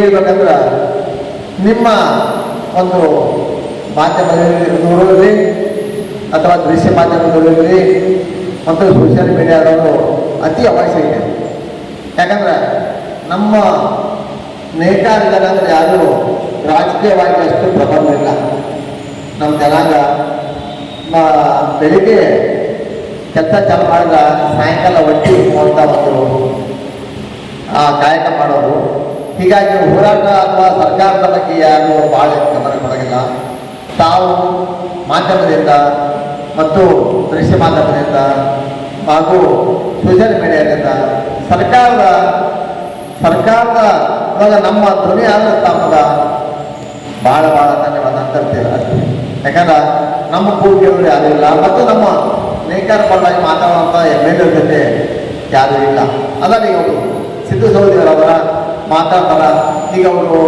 ಹೇಳ್ಬೇಕಂದ್ರೆ ನಿಮ್ಮ ಒಂದು ಮಾಧ್ಯಮದಲ್ಲಿ ಅಥವಾ ದೃಶ್ಯ ಮಾಧ್ಯಮದಲ್ಲಿ ಮತ್ತು ಸೋಷಿಯಲ್ ಮೀಡಿಯಾದವರು ಅತಿ ಅವಶ್ಯ ಇದೆ. ಯಾಕಂದ್ರೆ ನಮ್ಮ ನೇಕಾರ ಜನ ಯಾರು? ರಾಜಕೀಯವಾಗಿ ಅಷ್ಟು ಪ್ರಬಲ ಇಲ್ಲ. ನಮ್ಮ ಜನಾಂಗ ಬೆಳಿಗ್ಗೆ ಕೆಲಸ ಚಾಲು ಮಾಡಿದ ಸಾಯಂಕಾಲ ಒಟ್ಟಿ ಅಂತ ಒಂದು ಆ, ಕಾಯಕ ಮಾಡೋರು ಹೀಗಾಗಿ ಹೋರಾಟ ಅಥವಾ ಸರ್ಕಾರದ ಬಗ್ಗೆ ಯಾರು ಭಾಳ ಗಮನ ಕೊಡೋದಿಲ್ಲ ತಾವು ಮಾಧ್ಯಮದಿಂದ ಮತ್ತು ದೃಶ್ಯ ಮಾಧ್ಯಮದಿಂದ ಹಾಗೂ ಸೋಷಿಯಲ್ ಮೀಡಿಯಾದಿಂದ ಸರ್ಕಾರದ ಸರ್ಕಾರದ ಒಳಗೆ ನಮ್ಮ ಧ್ವನಿ ಆದ್ರೆ ತಮ್ಮದ ಭಾಳ ಭಾಳ ಧನ್ಯವಾದ ಅಂತಂತೀರ ಯಾಕಂದ್ರೆ ನಮ್ಮ ಕೂಗಿಯವರು ಯಾರು ಇಲ್ಲ. ಮತ್ತು ನಮ್ಮ ನೇಕಾರ ಪರವಾಗಿ ಮಾತಾಡುವಂಥ ಎಂ ಎಲ್ ಎ ಜೊತೆ ಯಾರು ಇಲ್ಲ. ಅದರಲ್ಲಿ ಇವರು ಸಿದ್ದು ಸಹೋದರವರ ಮಾತಾಡ್ತಾರ. ಈಗ ಅವರು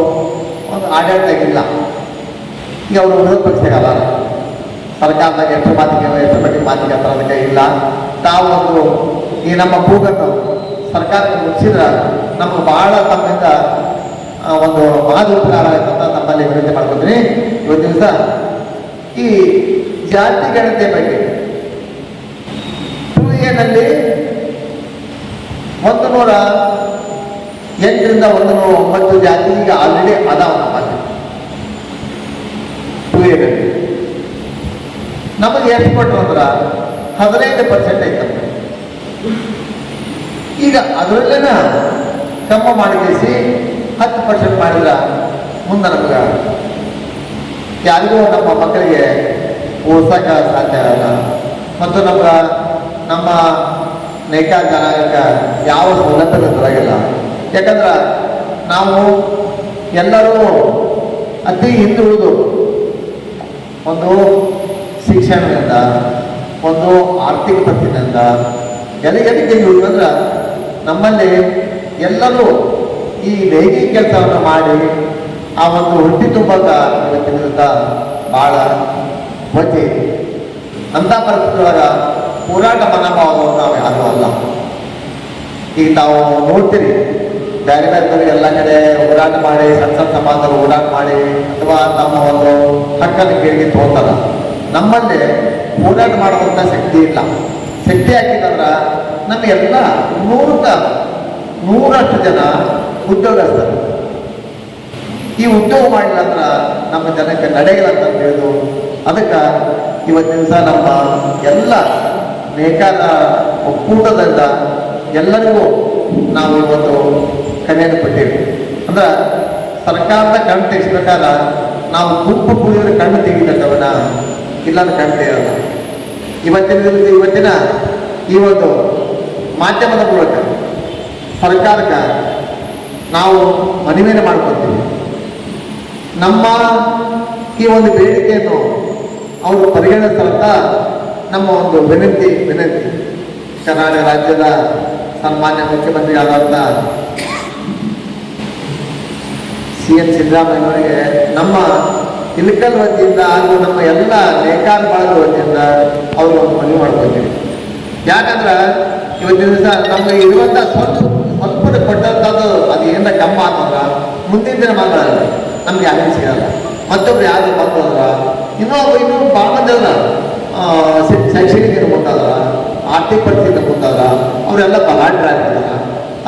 ಒಂದು ಆಡಳಿತ ಇಲ್ಲ ಈಗ ಅವರು ವಿರೋಧ ಪಕ್ಷದಾಗಲ್ಲ ಸರ್ಕಾರದಾಗ ಎಷ್ಟು ಮಾತಿಗೆ, ಎಷ್ಟು ಬಗ್ಗೆ ಮಾತಿಗೆ ಅದಕ್ಕೆ ಇಲ್ಲ. ತಾವು ಒಂದು ಈ ನಮ್ಮ ಭೂಗನ್ನು ಸರ್ಕಾರಕ್ಕೆ ಮುಚ್ಚಿದ್ರೆ ನಮ್ಗೆ ಭಾಳ ತಮ್ಮಿಂದ ಒಂದು ಮಹದ ಉಪಕಾರ ಆಯ್ತಂತ ನಮ್ಮಲ್ಲಿ ವಿನಂತಿ ಮಾಡ್ಕೊತೀನಿ. ಇವತ್ತು ದಿವಸ ಈ ಜಾತಿ ಗಣತೆ ಬಗ್ಗೆ ಟೂ ಎನಲ್ಲಿ ಒಂದು ನೂರ ಎಂಟರಿಂದ ಒಂದು ಒಂಬತ್ತು ಜಾತಿ, ಈಗ ಆಲ್ರೆಡಿ ಅದಾವ ಎನಲ್ಲಿ ನಮಗೆ ಎಷ್ಟು ಕೊಟ್ಟರು ಅಂದ್ರೆ ಹದಿನೈದು ಪರ್ಸೆಂಟ್ ಐತೆ ಈಗ ಅದರಲ್ಲೇನ ಕಮ್ಮ ಮಾಡಿಸಿ ಹತ್ತು ಪರ್ಸೆಂಟ್ ಮಾಡಿದ್ರ ಮುಂದೆ ನಮ್ಗೆ ಯಾರಿಗೂ ನಮ್ಮ ಮಕ್ಕಳಿಗೆ ಓದ್ಸಕ್ಕ ಸಾಧ್ಯ ಆಗಲ್ಲ. ಮತ್ತು ನಮ್ಗೆ ನಮ್ಮ ನೈಕ ಜನಾಂಗಕ್ಕೆ ಯಾವ ಸೌಲಭ್ಯದ ಬರೋದಿಲ್ಲ ಯಾಕಂದ್ರೆ ನಾವು ಎಲ್ಲರೂ ಅತಿ ಹಿಂದುಳಿದು ಒಂದು ಶಿಕ್ಷಣದಿಂದ, ಒಂದು ಆರ್ಥಿಕ ತಪ್ಪಿನಿಂದ ಎಲ್ಲ ಎಲ್ಲಿಗೆ ಅಂದ್ರೆ ನಮ್ಮಲ್ಲಿ ಎಲ್ಲರೂ ಈ ವೇಗಿ ಕೆಲಸವನ್ನು ಮಾಡಿ ಆ ಒಂದು ಹುಟ್ಟಿ ತುಂಬಕ ಇವತ್ತಿನಿಂದ ಭಾಳ ಹೊಟ್ಟೆ ಅಂಥ ಪರಿಸ್ಥಿತಿ ಹೋರಾಟ ಮನೋಭಾವವನ್ನು ನಾವು ಯಾರೂ ಅಲ್ಲ. ಈಗ ತಾವು ನೋಡ್ತೀರಿ ಬೇರೆ ಬೇರೆ ಕಡೆ ಎಲ್ಲ ಕಡೆ ಓಡಾಟ ಮಾಡಿ, ಸಣ್ಣ ಸಣ್ಣ ಸಮಾಜದಲ್ಲಿ ಓಡಾಟ ಮಾಡಿ, ಅಥವಾ ತಮ್ಮ ಒಂದು ಹಕ್ಕನ್ನು ಕೇಳಿಗೆ ತೋತಾರ ನಮ್ಮಲ್ಲಿ ಓಡಾಟ ಮಾಡುವಂಥ ಶಕ್ತಿ ಇಲ್ಲ. ಶಕ್ತಿ ಹಾಕಿದಂದ್ರ ನಮಗೆಲ್ಲ ನೂರಕ್ಕ ನೂರಷ್ಟು ಜನ ಉದ್ಯೋಗಸ್ಥರು. ಈ ಉದ್ಯೋಗ ಮಾಡಿಲ್ಲ ಅಂದ್ರೆ ನಮ್ಮ ಜನಕ್ಕೆ ನಡೆಯಿಲ್ಲ ಅಂತ ಹೇಳುದು. ಅದಕ್ಕೆ ಇವತ್ತಿನ ದಿವಸ ನಮ್ಮ ಎಲ್ಲ ಬೇಕಾದ ಒಕ್ಕೂಟದಿಂದ ಎಲ್ಲರಿಗೂ ನಾವು ಇವತ್ತು ಕರೆಯನ್ನು ಕೊಟ್ಟೇವೆ. ಅಂದ್ರೆ ಸರ್ಕಾರದ ಕಣ್ಣು ತೆಗಿಸ್ಬೇಕಾದ್ರೆ ನಾವು ಗುಂಪು ಕುಡಿಯೋರು ಕಣ್ಣು ತೆಗಿತಕ್ಕವನ ಇಲ್ಲ ಕಣ್ಣು ತೆಗೆಯಲ್ಲ. ಇವತ್ತಿನ ಇವತ್ತಿನ ಈ ಒಂದು ಮಾಧ್ಯಮದ ಮೂಲಕ ಸರ್ಕಾರಕ್ಕೆ ನಾವು ಮನವಿಯನ್ನು ಮಾಡ್ಕೊತೀವಿ. ನಮ್ಮ ಈ ಒಂದು ಬೇಡಿಕೆಯನ್ನು ಅವರು ಪರಿಗಣಿಸ್ತಾರಂತ ನಮ್ಮ ಒಂದು ವಿನಂತಿ ವಿನಂತಿ. ಕರ್ನಾಟಕ ರಾಜ್ಯದ ಸನ್ಮಾನ್ಯ ಮುಖ್ಯಮಂತ್ರಿ ಆದಂಥ ಸಿ ಎನ್ ಸಿದ್ದರಾಮಯ್ಯವರಿಗೆ ನಮ್ಮ ಇಲಕಲ್ ವತಿಯಿಂದ ಹಾಗೂ ನಮ್ಮ ಎಲ್ಲ ಬಳಗದ ವತಿಯಿಂದ ಅವರು ಒಂದು ಮನವಿ ಮಾಡ್ಕೊತೀವಿ. ಯಾಕಂದ್ರೆ ಇವತ್ತಿನ ದಿವಸ ನಮ್ಗೆ ಇರುವಂಥ ಸ್ವಲ್ಪ ಸ್ವಲ್ಪ ಕೊಟ್ಟಂಥದ್ದು ಅದು ಏನ ಕಮ್ಮ ಅಂತಂದ್ರ ಮುಂದಿನ ದಿನ ಮಾತಾಡಲ್ಲ ನಮ್ಗೆ ಯಾರು ಸಿಗಲ್ಲ. ಮತ್ತೊಬ್ರು ಯಾರು ಬಂತಂದ್ರ ಇನ್ನೊಬ್ಬ ಇನ್ನೂ ಭಾಳ ಮಂದಿ ಅದ ಶೈಕ್ಷಣಿಕ ಮುಂದಾದ್ರ ಆರ್ಥಿಕ ಪರಿಸ್ಥಿತಿ ಮುಂದಾದ್ರ ಅವರೆಲ್ಲ ಬಲಾಢ್ಯರಾಗ್ತದಾರ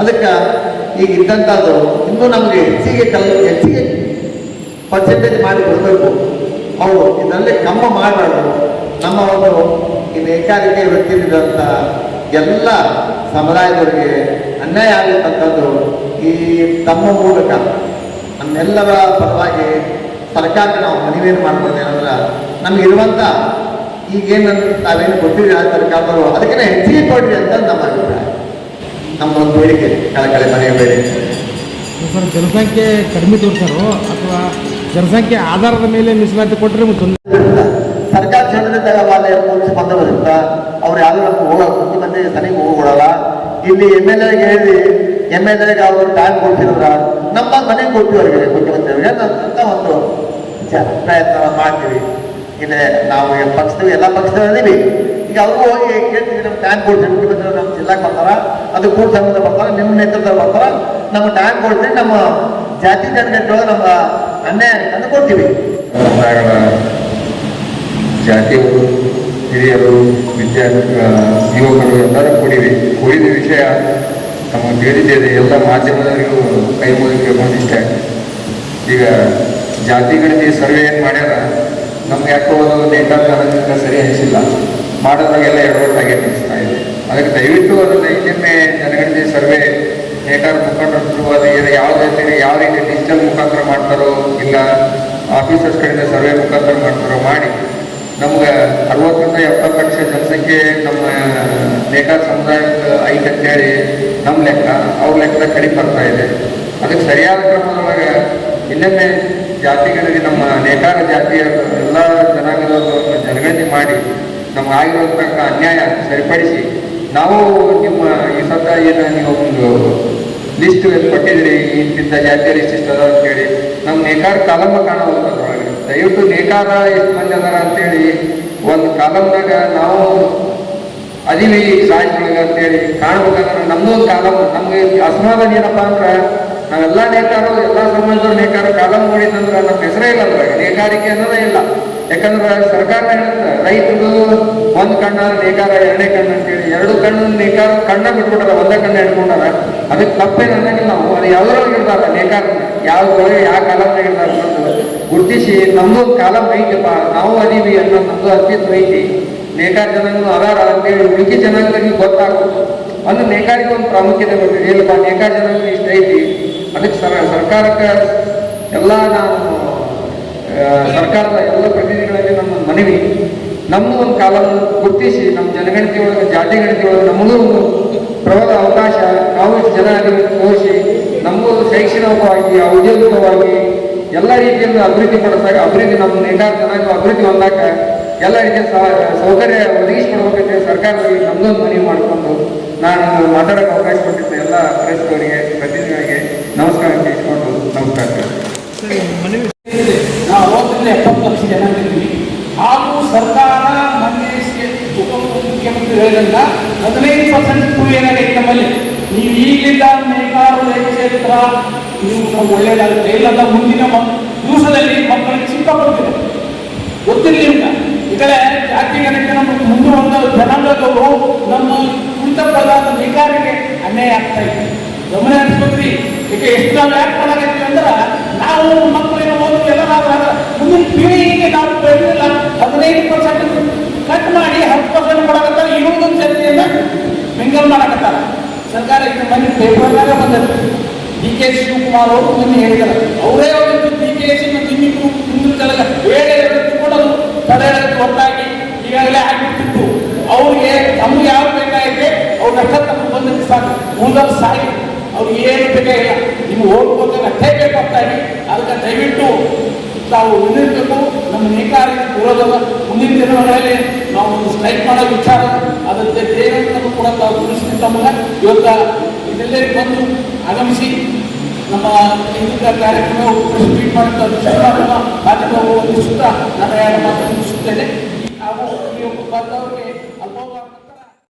ಅದಕ್ಕೆ ಈಗ ಇದ್ದಂಥದ್ದು ಇನ್ನೂ ನಮಗೆ ಹೆಚ್ಚಿಗೆ ಕಲ್, ಹೆಚ್ಚಿಗೆ ಪರ್ಸೆಂಟೇಜ್ ಮಾಡಿ ಕೊಡಬೇಕು. ಅವರು ಇದರಲ್ಲಿ ಕಮ್ಮ ಮಾಡಬಾರ್ದು. ನಮ್ಮ ಒಂದು ಈ ನೇಕಾರಿಕೆ ವೃತ್ತಿಲಿರುವಂಥ ಎಲ್ಲ ಸಮುದಾಯದವರಿಗೆ ಅನ್ಯಾಯ ಆಗಿರ್ತಕ್ಕಂಥದ್ದು ಈ ತಮ್ಮ ಮೂಲಕ. ನಮ್ಮೆಲ್ಲರ ಪರವಾಗಿ ಸರ್ಕಾರಕ್ಕೆ ನಾವು ಮನವಿಯನ್ನು ಮಾಡ್ಬೋದು ಏನಂದ್ರೆ ನಮಗಿರುವಂಥ ಈಗೇನು ತಾವೇನು ಆ ಸರ್ಕಾರದವರು, ಅದಕ್ಕಿಂತ ಹೆಚ್ಚಿಗೆ ಕೊಡ್ರಿ ಅಂತ ನಮ್ಮ ಅಭಿಪ್ರಾಯ. ನಮ್ಮ ಒಂದು ಬೇಡಿಕೆ ಕಳಕಳಿ ಮನೆಯ ಬೇಡಿಕೆ ಸರ್ ಜನಸಂಖ್ಯೆ ಕಡಿಮೆ ತೋರಿಸೋರು ಅಥವಾ ಜನಸಂಖ್ಯೆ ಆಧಾರದ ಮೇಲೆ ಮೀಸಲಾತಿ ಕೊಟ್ಟರೆ ಸರ್ಕಾರ ಚಂದ್ರ ಪೊಲೀಸ್ ಬಂದವರಿಂದ ಅವ್ರು ಯಾರು ನಮ್ಗೆ ಹೋಗೋ ಮುಖ್ಯಮಂತ್ರಿ ಸನಿಗೆ ಹೋಗ್ಕೊಡಲ್ಲ ಇಲ್ಲಿ ಎಂ ಎಲ್ ಎಗೆ ಹೇಳಿ ಎಂ ಎಲ್ ಎಗೆ ಅವರು ಟೈಮ್ ಕೊಡ್ತಿದ್ರ ನಮ್ಮ ಮನೆಗೆ ಕೊಡ್ತೀವಿ ಅವರಿಗೆ ಮುಖ್ಯಮಂತ್ರಿ ಅವರಿಗೆ ಅಂತ ಒಂದು ಪ್ರಯತ್ನ ಮಾಡ್ತೀವಿ. ಇಲ್ಲೇ ನಾವು ಪಕ್ಷದ ಎಲ್ಲ ಪಕ್ಷದಲ್ಲಿದ್ದೀವಿ ಈಗ ಅವರು ಕೇಳ್ತೀವಿ ನಮ್ಮ ಟೈಮ್ ಕೊಡ್ತೀವಿ ನಮ್ಮ ಜಿಲ್ಲಾ ಬರ್ತಾರ ಅದು ಕೂಡ ಸಂಘದ ಬರ್ತಾರ ನಿಮ್ಮ ನೇತೃತ್ವದಲ್ಲಿ ಬರ್ತಾರ ನಮ್ಮ ಟೈಮ್ ಕೊಡ್ತೀವಿ ನಮ್ಮ ಜಾತಿ ಜನಗಟ್ಟೊಳಗೆ ನಮ್ಮ ಅನ್ಯಾಯ ಅಂತ ಕೊಡ್ತೀವಿ. ಜಾತಿ ಜಾತಿಯವರು, ಹಿರಿಯರು ವಿದ್ಯಾರ್ಥಿ ಯುವಕರು ಎಲ್ಲರೂ ಕೂಡಿವಿ. ಕೂಡಿದ ವಿಷಯ ನಮಗೆ ತಿಳಿದಿದೆ ಎಲ್ಲ ಮಾಧ್ಯಮದವರಿಗೂ ಕೈ ಮುಗಿಬೇಕು ಬಂದಿಷ್ಟ. ಈಗ ಜಾತಿಗಳಿಗೆ ಸರ್ವೆ ಏನು ಮಾಡ್ಯಾರ? ನಮ್ಗೆ ಯಾಕೋ ಅದು ನೇತಾರದಿಂದ ಸರಿ ಅನಿಸಿಲ್ಲ. ಮಾಡೋದ್ರಾಗೆಲ್ಲ ಎಡವಟ್ಟಾಗಿ ಅನಿಸ್ತಾ ಇದೆ. ಅದಕ್ಕೆ ದಯವಿಟ್ಟು ಅದು ಇನ್ನೊಮ್ಮೆ ಜನಗಣತಿ ಸರ್ವೆ ನೇಕಾರ through ಅದು ಏನು ಯಾವ ರೀತಿ ಯಾವ ರೀತಿ ಡಿಜಿಟಲ್ ಮುಖಾಂತರ ಮಾಡ್ತಾರೋ ಇಲ್ಲ ಆಫೀಸರ್ಸ್ ಕಡೆಯಿಂದ ಸರ್ವೆ ಮುಖಾಂತರ ಮಾಡ್ತಾರೋ ಮಾಡಿ ನಮ್ಗೆ ಅರವತ್ತರಿಂದ ಎಪ್ಪತ್ತು ಲಕ್ಷ ಜನಸಂಖ್ಯೆ ನಮ್ಮ ನೇಕಾರ ಸಮುದಾಯಕ್ಕೆ ಐತೆ ಅಂತೇಳಿ ನಮ್ಮ ಲೆಕ್ಕ, ಅವ್ರ ಲೆಕ್ಕ ಕಡಿಮೆ ಬರ್ತಾ ಇದೆ. ಅದಕ್ಕೆ ಸರಿಯಾದ ಕ್ರಮದೊಳಗೆ ಇನ್ನೊಮ್ಮೆ ಜಾತಿಗಳಿಗೆ ನಮ್ಮ ನೇಕಾರ ಜಾತಿಯ ಎಲ್ಲ ಜನಾಂಗದವರು ಜನಗಣತಿ ಮಾಡಿ ನಮ್ಗೆ ಅನ್ಯಾಯ ಸರಿಪಡಿಸಿ ನಾವು ನಿಮ್ಮ ಈ ಸತ ಏನು ನೀವು ಲಿಸ್ಟ್ ಕೊಟ್ಟಿದ್ರಿ ಇಂತಿಂತ ಜಾತಿಯಲ್ಲಿ ಅದ ಅಂತೇಳಿ ನಮ್ಮ ನೇಕಾರ ಕಾಲಮ್ಮ ಕಾಣಬಹುದು ಅದ್ರೊಳಗೆ ದಯವಿಟ್ಟು ನೇಕಾರ ಎಷ್ಟು ಮಂದಿ ಅದಾರ ಅಂತೇಳಿ ಒಂದು ಕಾಲಮ್ನಾಗ ನಾವು ಅದೀವಿ ರಾಜ್ಯದೊಳಗೆ ಅಂತೇಳಿ ಕಾಣ್ಬೇಕಂದ್ರೆ ನಮ್ದು ಒಂದು ಕಾಲಮ್ ನಮ್ಗೆ ಅಸಮಾಧಾನ ಏನಪ್ಪಾ ಅಂದ್ರೆ ನಾವೆಲ್ಲ ನೇತಾರು, ಎಲ್ಲ ಸಮಾಜದವ್ರು ನೇಕಾರ ಕಾಲಮ್ ನೋಡಿದಂದ್ರೆ ನಮ್ಮ ಹೆಸರೇ ಇಲ್ಲ ನೇಕಾರಿಕೆ ಅನ್ನೋದೇ ಇಲ್ಲ. ಯಾಕಂದ್ರೆ ಸರ್ಕಾರ ಹೇಳುತ್ತೆ ರೈತರು ಒಂದು ಕಣ್ಣ ನೇಕಾರ, ಎರಡನೇ ಕಣ್ಣು ಅಂತೇಳಿ ಎರಡು ಕಣ್ಣು ನೇಕಾರ, ಕಣ್ಣ ಬಿಟ್ಬಿಟ್ಟಾರ ಒಂದೇ ಕಣ್ಣ ಹಿಡ್ಕೊಂಡಾರ ಅದಕ್ಕೆ ತಪ್ಪೇನು ಅನ್ನಂಗಿಲ್ಲ ನಾವು. ಅದು ಯಾವ್ದ್ರಲ್ಲಿ ಇರ್ತಾರ ನೇಕಾರ ಯಾವ ಯಾವ ಕಾಲ ಇರ್ತಾರ ಗುರುತಿಸಿ, ನಮ್ದು ಒಂದು ಕಾಲಂ ಐತಪ್ಪ. ನಾವು ಅದೀವಿ ಅನ್ನೋ ನಮ್ದು ಅಸ್ತಿತ್ವ ಐತಿ. ನೇಕಾರ ಜನಾಂಗ ಅದಾರ ಅಂತೇಳಿ ಉಳಿಕೆ ಜನಗಳಿಗೆ ಗೊತ್ತಾಗುತ್ತೆ ಅಂದ್ರೆ ನೇಕಾರಿಗೆ ಒಂದು ಪ್ರಾಮುಖ್ಯತೆ ಬರ್ತದೆ ಇಲ್ಲಪ್ಪ, ನೇಕಾರ ಜನಾಂಗ ಇಷ್ಟ ಐತಿ. ಅದಕ್ಕೆ ಸರ, ಸರ್ಕಾರಕ್ಕೆ ಎಲ್ಲ ನಾನು ಸರ್ಕಾರದ ಎಲ್ಲ ಪ್ರತಿನಿಧಿಗಳಲ್ಲಿ ನಮ್ಮ ಮನವಿ. ನಮ್ಮ ಒಂದು ಕಾಲವನ್ನು ಗುರುತಿಸಿ, ನಮ್ಮ ಜನಗಣತಿ ಒಳಗೆ, ಜಾತಿ ಗಣತಿ ಒಳಗೆ ಒಂದು ಪ್ರಬಲ ಅವಕಾಶ, ನಾವು ಜನ ತೋರಿಸಿ ನಮಗೂ ಶೈಕ್ಷಣಿಕವಾಗಿ, ಔದ್ಯೋಗಿಕವಾಗಿ ಎಲ್ಲ ರೀತಿಯಿಂದ ಅಭಿವೃದ್ಧಿ ಪಡಿಸಾಗ ಅಭಿವೃದ್ಧಿ ನಮ್ಮ ನೇಕಾರ ಜನಾಂಗ ಅಭಿವೃದ್ಧಿ ಹೊಂದಾಕ ಎಲ್ಲ ರೀತಿಯ ಸೌಕರ್ಯ ಒದಗಿಸಿಕೊಡ್ಬೇಕಂತ ಸರ್ಕಾರದಲ್ಲಿ ನಮ್ದೊಂದು ಮನವಿ ಮಾಡಿಕೊಂಡು ನಾನು ಮಾತಾಡೋಕೆ ಅವಕಾಶ ಕೊಟ್ಟಿದ್ದೆ ಎಲ್ಲ ಪ್ರೆಸ್ಗಳಿಗೆ ಪ್ರತಿನಿಧಿಗಳಿಗೆ ನಾವು ಎಪ್ಪತ್ತು ಲಕ್ಷ ಜನ ಇದ್ದೀವಿ. ಹಾಗೂ ಸರ್ಕಾರ ಮೊನ್ನೆ ಉಪಮುಖ್ಯಮಂತ್ರಿ ಹೇಳಿದಂತ ಹದಿನೈದು ಪರ್ಸೆಂಟ್ ಟೂ ಏನಾಗೈತೆ ನಮ್ಮಲ್ಲಿ. ನೀವು ಈಗಲಿಂದ ನೇಕಾರು ಕ್ಷೇತ್ರ, ನೀವು ಒಳ್ಳೆಯದಾಗುತ್ತೆ ಇಲ್ಲದ ಮುಂದಿನ ದಿವಸದಲ್ಲಿ ಮಕ್ಕಳಿಗೆ ಚಿಕ್ಕ ಅಂತ ಈ ಕಡೆ ಜಾತಿ ಗಣಕ್ಕೆ ನಮ್ಮ ಮುಂದುವರೆದ ಜನಾಂಗದವರು ನಮ್ಮ ಕುಳಿತಪ್ಪದಾದ ನೇಕಾರಿಗೆ ಅನ್ಯಾಯ ಆಗ್ತಾ ಇದೆ. ಗಮನ ಹರಿಸ್ಬೇಕ್ರಿ ಈಗ ಎಷ್ಟು ನಾವು ಯಾಕೆ ಮಾಡಾಕತ್ತೀವಿ ಅಂದ್ರೆ, ನಾವು ಮಕ್ಕಳಿಗೆ ಓದು ಎಲ್ಲ ಪೀಳಿಗೆಗೆ ನಾವು ಬೆಳೆದಿಲ್ಲ ಹದಿನೈದು ಪರ್ಸೆಂಟ್ ಕಟ್ ಮಾಡಿ ಹತ್ತು ಪರ್ಸೆಂಟ್ ಕೊಡಕತ್ತಾರ. ಇನ್ನೊಂದು ಜನತೆಯನ್ನ ಮಿಂಗಲ್ ಮಾಡಕತ್ತಾರ. ಸರ್ಕಾರ ಈಗ ಮನೆ ಪೇಪರ್ನಾಗ ಬಂದದ್ದು. ಡಿ ಕೆ ಶಿವಕುಮಾರ್ ಅವರು ಮೊನ್ನೆ ಹೇಳಿದ್ದಾರೆ ಅವರೇ ಅವತ್ತು ಡಿ ಕೆ ಸಿ ಮತ್ತು ಇನ್ನಿಬ್ರು ಮುಂದಿನ ತಲೆಗ ವೇಳೆ ಕೊಡೋದು ತಡೆ ಒಟ್ಟಾಗಿ ಈಗಾಗಲೇ ಆಗಿಬಿಟ್ಟಿತ್ತು. ಅವ್ರಿಗೆ ನಮ್ಗೆ ಯಾವ ಬೇಕಾಗಿದೆ ಅವ್ರ ಅಷ್ಟ ತಮ್ಮ ಬಂದಕ್ಕೆ ಸಾಕು. ಮುಂದೆ ಸಾಗಿ ಅವ್ರಿಗೆ ಏನು ಬೇಕಾಗಿಲ್ಲ. ನಿಮ್ಗೆ ಹೋಗ್ಬೇಕಾದ್ರೆ ಅಷ್ಟೇ ಬೇಕಾಗ್ತಾಗಿ ಅದಕ್ಕೆ ದಯವಿಟ್ಟು ತಾವು ಉಳಿದಿರಬೇಕು. ನಮ್ಮ ನೇಕಾರಿಗೆ ವಿರೋಧದ ಮುಂದಿನ ದಿನಗಳಲ್ಲಿ ನಾವು ಒಂದು ಸ್ಟ್ರೈಕ್ ಮಾಡೋ ವಿಚಾರ ಅದಕ್ಕೆ ದೇವರನ್ನು ಕೂಡ ತಾವು ತಿಳಿಸಿದ ತಮಗೆ ಇವತ್ತ ಇದೆಲ್ಲರಿಗೆ ಬಂದು ಆಗಮಿಸಿ ನಮ್ಮ ಇಂದಿನ ಕಾರ್ಯಕ್ರಮ ಟ್ವೀಟ್ ಮಾಡುತ್ತಾ ಮಾಧ್ಯಮ ಸುತ್ತ ನಾನು ಯಾರು ಮಾತನ್ನು ಮುಗಿಸುತ್ತೇನೆ